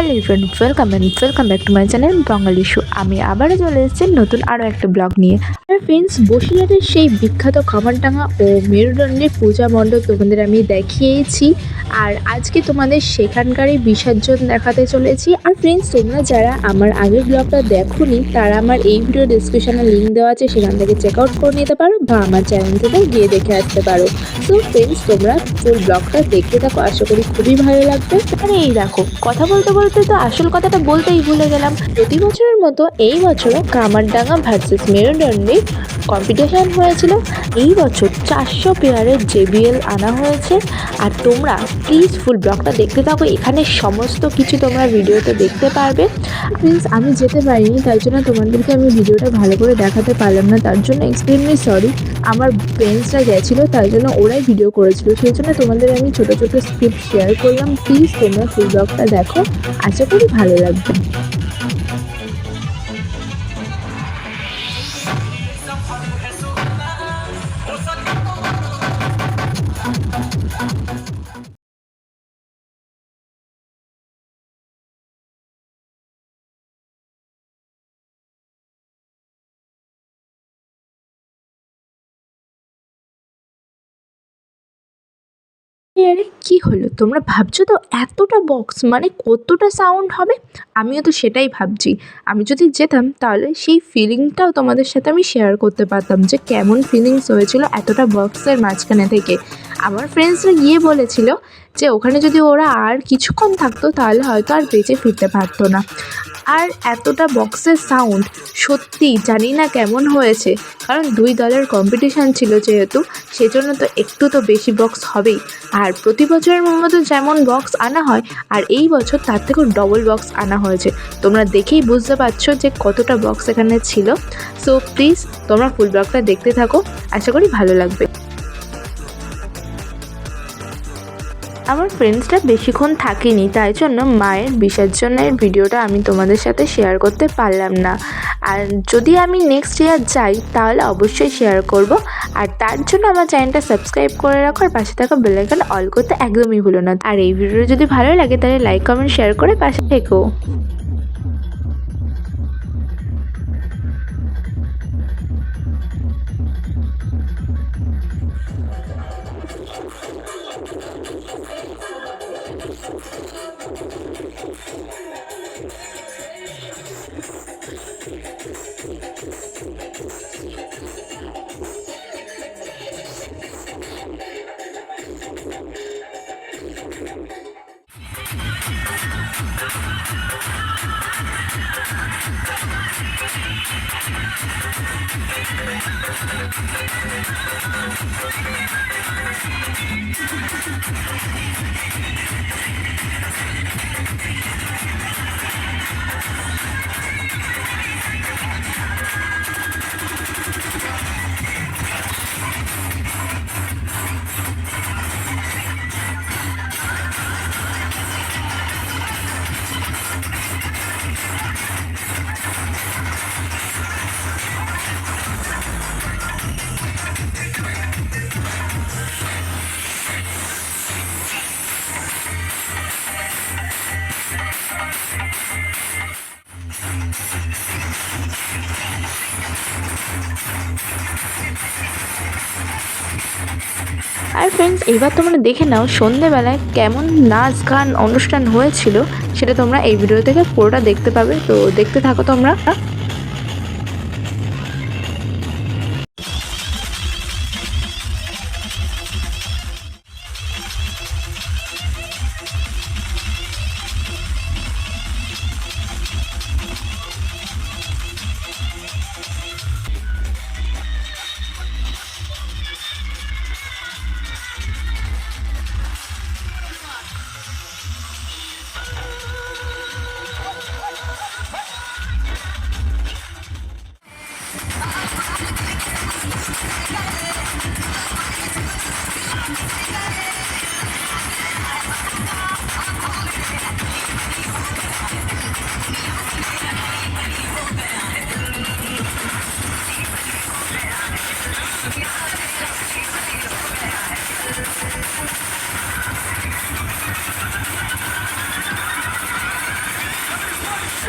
Hello friend welcome and welcome back to my channel Bangali show আমি আবারও চলে এসেছি নতুন আরও একটা ব্লগ নিয়ে। ফ্রেন্ডস বসিরহাটের সেই বিখ্যাত খামারডাঙ্গা ও মেরুদণ্ডের পূজা মণ্ডপ তোমাদের আমি দেখিয়েছি। আর আজকে তোমাদের সেখানকারই বিসর্জন দেখাতে চলেছি। আর ফ্রেন্ডস তোমরা যারা আমার আগের ব্লগটা দেখোনি, তারা আমার এই ভিডিও ডিসক্রিপশনে লিঙ্ক দেওয়া আছে, সেখান থেকে চেক আউট করে নিতে পারো বা আমার চ্যানেল থেকে গিয়ে দেখে আসতে পারো। তো ফ্রেন্ডস তোমরা ফুল ব্লগটা দেখতে থাকো, আশা করি খুবই ভালো লাগবে। আরে এই দেখো, কথা বলতে বলতে তো আসল কথাটা বলতেই ভুলে গেলাম। প্রতি বছরের মতো এই বছরও কামারডাঙ্গা ভার্সেস মেরুদণ্ডে কম্পিটিশন হয়েছিল। এই বছর চারশো পেয়ারের জেবিএল আনা হয়েছে। আর তোমরা প্লিজ ফুল ব্লগটা দেখতে থাকো। এখানে সমস্ত কিছু তোমরা ভিডিওতে দেখতে পারবে। প্লিজ আমি যেতে পারিনি, তাই জন্য তোমাদেরকে আমি ভিডিওটা ভালো করে দেখাতে পারলাম না। তার জন্য এক্সট্রিমলি সরি আমার ফ্রেন্ডসরা গেছিল, তাই জন্য ওরাই ভিডিও করেছিল। সেই জন্য তোমাদের আমি ছোটো ছোটো স্ক্রিপ্ট শেয়ার করলাম। প্লিজ তোমরা ফুল ব্লগটা দেখো। আশা করি ভালো লাগবে। আরে কি হলো? তোমরা ভাবছ তো এতটা বক্স মানে কতটা সাউন্ড হবে? আমিও তো সেটাই ভাবছি। আমি যদি যেতাম তাহলে সেই ফিলিংটাও তোমাদের সাথে আমি শেয়ার করতে পারতাম যে কেমন ফিলিংস হয়েছিল এতটা বক্সের মাঝখানে থেকে। আমার ফ্রেন্ডসরা গিয়ে বলেছিল যে ওখানে যদি ওরা আর কিছুক্ষণ থাকতো তাহলে হয়তো আর বেঁচে ফিরতে পারতো না। আর এতটা বক্সের সাউন্ড সত্যি জানি না কেমন হয়েছে। কারণ দুই দলের কম্পিটিশান ছিল যেহেতু, সেজন্য তো একটু তো বেশি বক্স হবেই। আর প্রতি বছরের মতো যেমন বক্স আনা হয়, আর এই বছর তার থেকেও ডবল বক্স আনা হয়েছে। তোমরা দেখেই বুঝতে পারছ যে কতটা বক্স এখানে ছিল। সো প্লিজ তোমরা ফুল ব্লগটা দেখতে থাকো। আশা করি ভালো লাগবে। আমার ফ্রেন্ডসটা বেশিক্ষণ থাকেনি, তাই জন্য মায়ের বিসর্জনের ভিডিওটা আমি তোমাদের সাথে শেয়ার করতে পারলাম না। আর যদি আমি নেক্সট ইয়ার যাই, তাহলে অবশ্যই শেয়ার করব। আর তার জন্য আমার চ্যানেলটা সাবস্ক্রাইব করে রাখো আর পাশে থাকা বেলাইকন অল করতে একদমই ভুলো না। আর এই ভিডিওটা যদি ভালো লাগে, তাহলে লাইক কমেন্ট শেয়ার করে পাশে থেকো। I'm sorry. আর ফ্রেন্ডস এবার তোমরা দেখে নাও সন্ধেবেলায় কেমন নাচ গান অনুষ্ঠান হয়েছিল, সেটা তোমরা এই ভিডিও থেকে পুরোটা দেখতে পাবে। তো দেখতে থাকো তোমরা।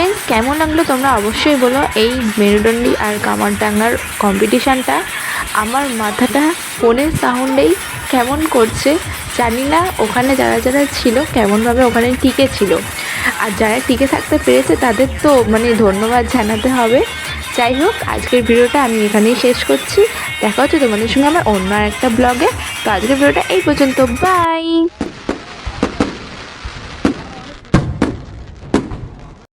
ফ্রেন্ডস কেমন লাগল তোমরা অবশ্যই বলো। এই মেরুদণ্ডী আর কামারডাঙ্গার কম্পিটিশানটা আমার মাথাটা ফোনের সাউন্ডেই কেমন করছে জানি না। ওখানে যারা যারা ছিল, কেমনভাবে ওখানে টিকে ছিল। আর যারা টিকে থাকতে পেরেছে, তাদের তো মানে ধন্যবাদ জানাতে হবে। যাই হোক, আজকের ভিডিওটা আমি এখানেই শেষ করছি। দেখা হচ্ছে তোমাদের সঙ্গে আমার অন্য একটা ব্লগে তো আজকের ভিডিওটা এই পর্যন্ত। বাই